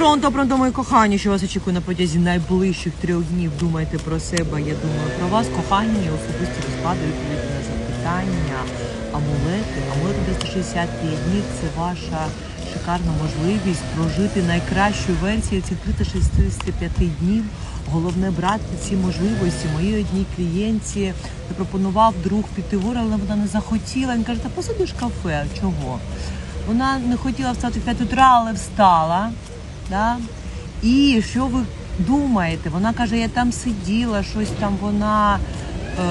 Пронто, пронто, мої кохані, що вас очікує на протязі найближчих трьох днів. Думайте про себе, я думаю про вас. Кохані, особисті розклади, відповіді на запитання, амулети. Амулети 365 днів це ваша шикарна можливість прожити найкращу версію цих 365 днів. Головне брати ці можливості. Моїй одній клієнтці запропонував друг піти в але вона не захотіла. Він каже, та посидиш кафе. Чого? Вона не хотіла встати в 5 утра, але встала. Да? І що ви думаєте? Вона каже, я там сиділа, щось там вона е,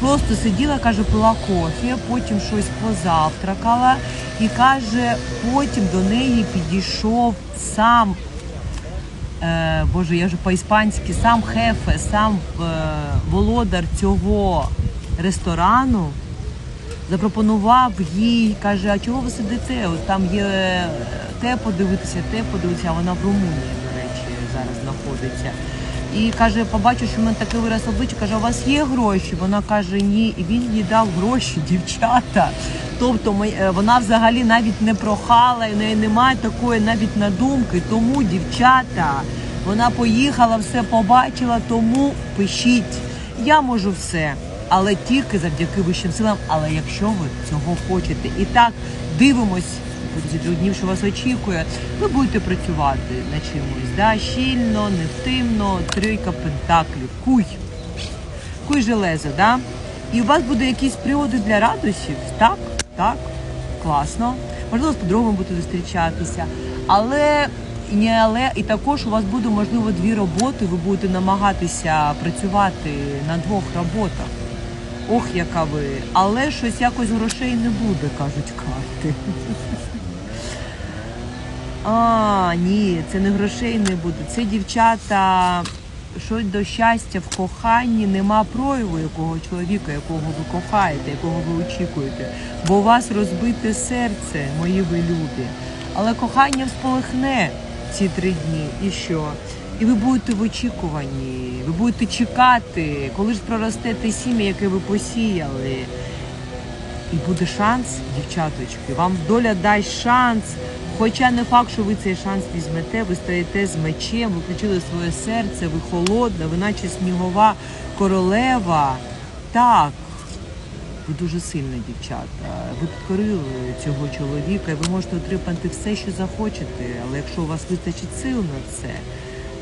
просто сиділа, каже, пила кофе, потім щось позавтракала. І каже, потім до неї підійшов сам. Е, Боже, я вже по-іспанськи, сам хефе, сам е, володар цього ресторану запропонував їй, каже, а чого ви сидите? От там є те подивитися, те подивитися, вона в Румунії, до речі, зараз знаходиться. І каже, побачив, що в мене такий вираз обличчя, каже, у вас є гроші? Вона каже, ні. І він їй дав гроші, дівчата. Тобто е, вона взагалі навіть не прохала, в неї немає такої навіть надумки. Тому, дівчата, вона поїхала, все побачила, тому пишіть. Я можу все, але тільки завдяки вищим силам. Але якщо ви цього хочете, і так дивимось днів, що вас очікує, ви будете працювати на чимось. Да? Щільно, невтимно, трійка пентаклів, куй. Куй железо, да? І у вас буде якісь приводи для радощів. Так, так, класно. Можливо, з подругами будете зустрічатися. Але не але, і також у вас буде можливо дві роботи. Ви будете намагатися працювати на двох роботах. Ох, яка ви. Але щось якось грошей не буде, кажуть карти. А, ні, це не грошей не буде. Це дівчата. Що до щастя в коханні нема прояву якого чоловіка, якого ви кохаєте, якого ви очікуєте. Бо у вас розбите серце, мої ви любі. Але кохання всполихне ці три дні. І що? І ви будете в очікуванні, ви будете чекати, коли ж проросте те сім'я, яке ви посіяли. І буде шанс, дівчаточки, вам доля дасть шанс. Хоча не факт, що ви цей шанс візьмете, ви стоїте з мечем, ви включили своє серце, ви холодна, ви наче снігова королева. Так, ви дуже сильна, дівчата. Ви підкорили цього чоловіка, і ви можете отримати все, що захочете, але якщо у вас вистачить сил на це.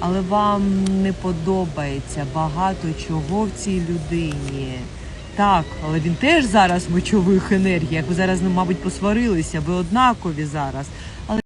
Але вам не подобається багато чого в цій людині. Так, але він теж зараз в мочових енергіях. Ви зараз, ну, мабуть, посварилися, ви однакові зараз.